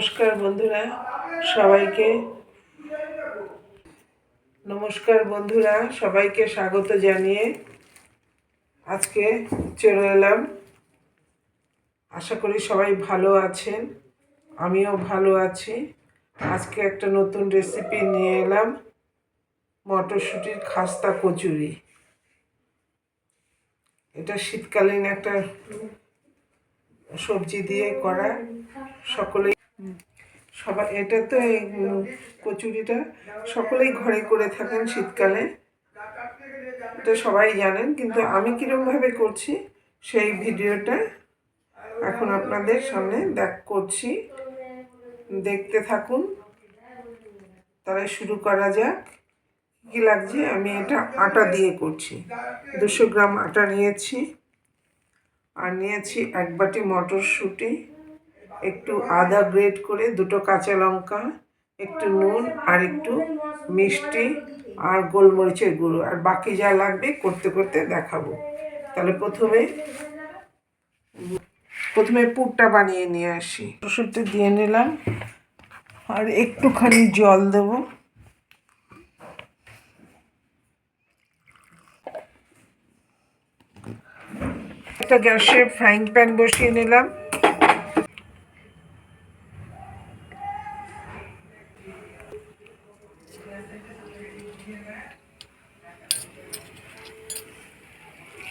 নমস্কার বন্ধুরা, সবাইকে। নমস্কার বন্ধুরা, সবাইকে স্বাগত জানিয়ে আজকে চলে এলাম। আশা করি সবাই ভালো আছেন, আমিও ভালো আছি। আজকে একটা নতুন রেসিপি নিয়ে এলাম, মটরশুঁটির খাস্তা কচুরি। এটা শীতকালীন একটা সবজি দিয়ে করা সকলেই সবাই, এটা তো এই কচুরিটা সকলেই ঘরে করে থাকেন শীতকালে। এটা সবাই জানেন, কিন্তু আমি কীরকমভাবে করছি সেই ভিডিওটা এখন আপনাদের সামনে দেখ, করছি। দেখতে থাকুন। তাহলে শুরু করা যাক। কী লাগছে? আমি এটা আটা দিয়ে করছি। দুশো গ্রাম আটা নিয়েছি। আর নিয়েছি এক বাটি মটরশুঁটি। একটু আদা গ্রেট করে দুটো কাঁচা লঙ্কা, একটু নুন আর একটু মিষ্টি আর গোলমরিচের গুঁড়ো। আর বাকি যা লাগবে করতে করতে দেখাবো। তাহলে প্রথমে প্রথমে পুরটা বানিয়ে নিয়ে আসি। মটরশুঁটি দিয়ে নিলাম আর একটুখানি জল দেবো। একটা গ্যাসে ফ্রাইং প্যান বসিয়ে নিলাম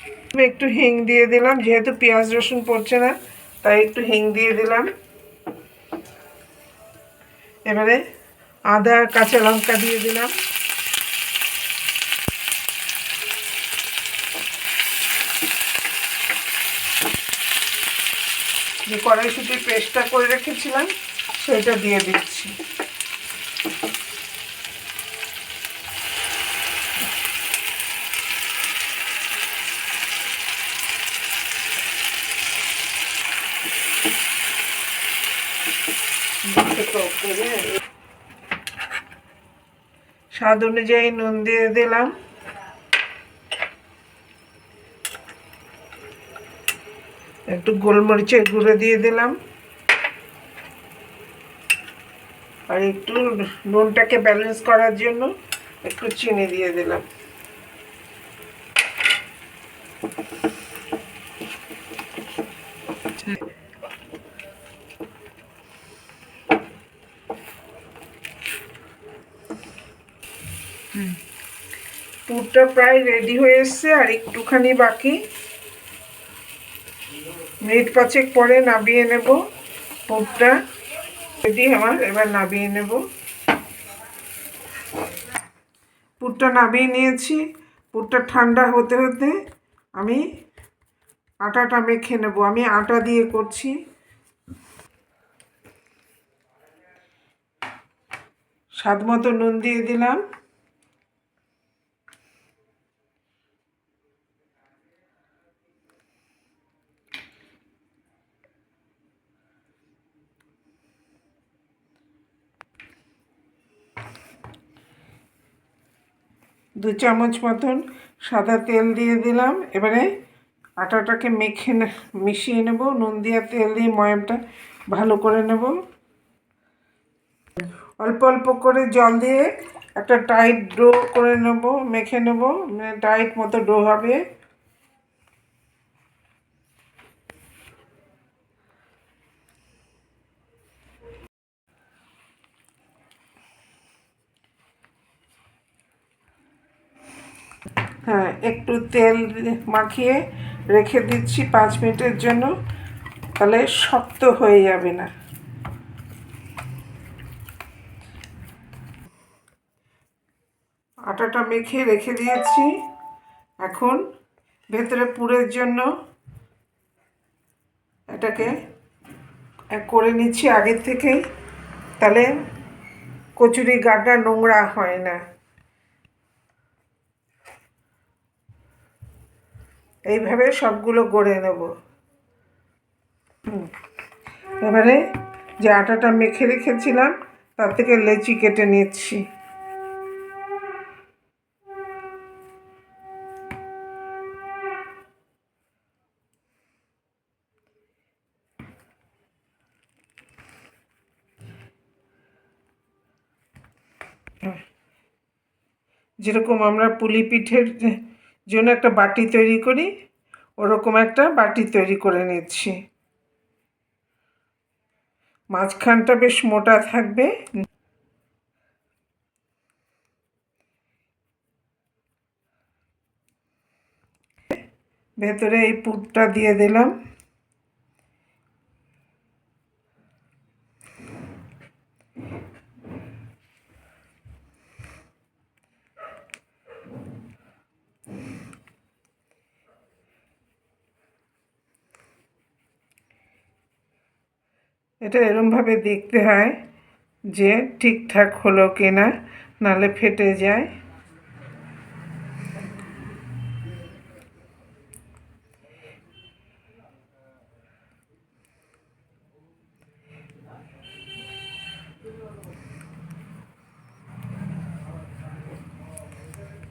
আমি একটু হিং দিয়ে দিলাম, যেহেতু পেঁয়াজ রসুন পড়ছে না, তাই একটু হিং দিয়ে দিলাম। এবারে আদা আর কাঁচা লঙ্কা দিয়ে দিলাম। যে কড়াইশুটির পেস্টটা করে রেখেছিলাম, সেটা দিয়ে দিচ্ছি। স্বাদ অনুযায়ী নুন দিয়ে দিলাম। একটু গোলমরিচের গুঁড়ো দিয়ে দিলাম। আর একটু নুনটাকে ব্যালেন্স করার জন্য একটু চিনি দিয়ে দিলাম। পুরটা প্রায় রেডি হয়ে এসছে আর একটুখানি বাকি। মিনিট পাঁচেক পরে নাবিয়ে নেব পুরটা রেডি আমার এবার নাবিয়ে নেব। পুরটা নাবিয়ে নিয়েছি। পুরটা ঠান্ডা হতে হতে আমি আটাটা মেখে নেব। আমি আটা দিয়ে করছি। স্বাদ মতো নুন দিয়ে দিলাম। দু চামচ মতন সাদা তেল দিয়ে দিলাম। এবারে আটাটাকে মেখে মিশিয়ে নেব। নুন দিয়ে তেল দিয়ে ময়ামটা ভালো করে নেব। অল্প অল্প করে জল দিয়ে একটা টাইট ডো করে নেব, মেখে নেব। মানে টাইট মতো ডো হবে। হ্যাঁ একটু তেল মাখিয়ে রেখে দিচ্ছি পাঁচ মিনিটের জন্য, তাহলে শক্ত হয়ে যাবে না। আটাটা মেখে রেখে দিয়েছি। এখন ভেতরে পুরের জন্য এটাকে করে নিচ্ছি আগের থেকেই, তাহলে কচুরি গাটা নোংরা হয় না। এইভাবে সবগুলো গড়ে নেব। এবারে যে আটাটা মেখে রেখেছিলাম, তার থেকে লেচি কেটে নিচ্ছি। যেরকম আমরা পুলি পিঠের জন্য একটা বাটি তৈরি করি, ওরকম একটা বাটি তৈরি করে নিচ্ছি। মাঝখানটা বেশ মোটা থাকবে। ভেতরে এই পুরটা দিয়ে দিলাম। এটা এরমভাবে দেখতে হয় যে ঠিকঠাক হলো কিনা, নালে ফেটে যায়।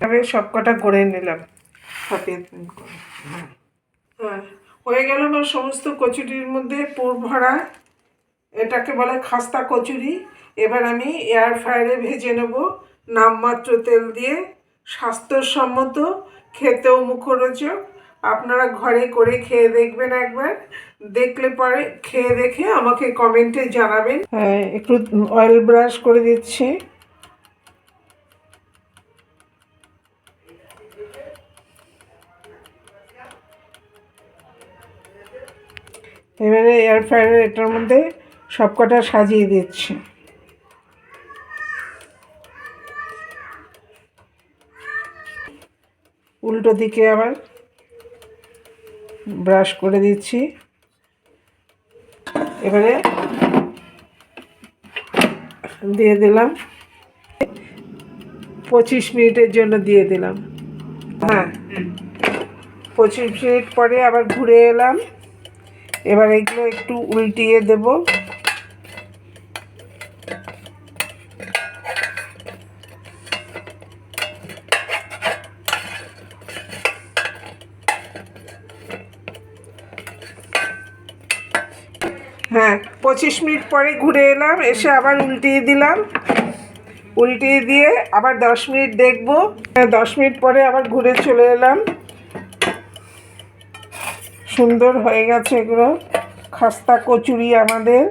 তবে সব কটা করে নিলাম হ্যাঁ। হয়ে গেল আমার সমস্ত কচুরির মধ্যে পুর ভরা এটাকে বলে খাস্তা কচুরি। এবার আমি এয়ার ফ্রায়ারে ভেজে নেব। নামমাত্র তেল দিয়ে। স্বাস্থ্যসম্মত, খেতেও মুখরোচক। আপনারা ঘরে করে খেয়ে দেখবেন একবার। দেখলে পরে খেয়ে দেখে আমাকে কমেন্টে জানাবেন। হ্যাঁ একটু অয়েল ব্রাশ করে দিচ্ছি। এবারে এয়ার ফ্রায়ার এটার মধ্যে সব কটা সাজিয়ে দিচ্ছি। উল্টো দিকে আবার ব্রাশ করে দিচ্ছি। এবারে দিয়ে দিলাম। পঁচিশ মিনিটের জন্য দিয়ে দিলাম। হ্যাঁ পঁচিশ মিনিট পরে আবার ঘুরে এলাম। এবার এগুলো একটু উল্টিয়ে দেব। হ্যাঁ পঁচিশ মিনিট পরে ঘুরে এলাম এসে আবার উল্টিয়ে দিলাম। উল্টিয়ে দিয়ে আবার দশ মিনিট দেখব। হ্যাঁ, দশ মিনিট পরে আবার ঘুরে চলে এলাম। সুন্দর হয়ে গেছে এগুলো। খাস্তা কচুরি আমাদের।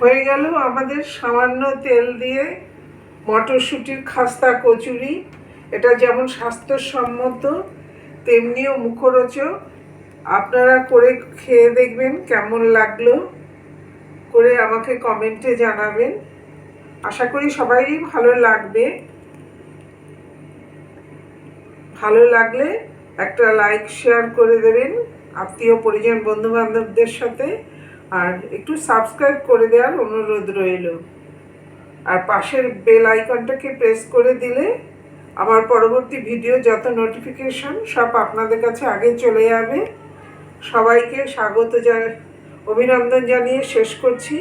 হয়ে গেল আমাদের সামান্য তেল দিয়ে মটরশুঁটির খাস্তা কচুরি। এটা যেমন স্বাস্থ্যসম্মত, তেমনিও মুখরোচক। আপনারা করে খেয়ে দেখবেন কেমন লাগল, করে আমাকে কমেন্টে জানাবেন। আশা করি সবারই ভালো লাগবে। ভালো লাগলে একটা লাইক, শেয়ার করে দেবেন। আত্মীয় পরিজন বন্ধু বান্ধবদের সাথে। আর একটু সাবস্ক্রাইব করে দেওয়ার অনুরোধ রইল। আর পাশের বেল আইকনটাকে প্রেস করে দিলে আমার পরবর্তী ভিডিও যত নোটিফিকেশন সব আপনাদের কাছে আগে চলে যাবে। সবাইকে স্বাগত জান, অভিনন্দন জানিয়ে শেষ করছি।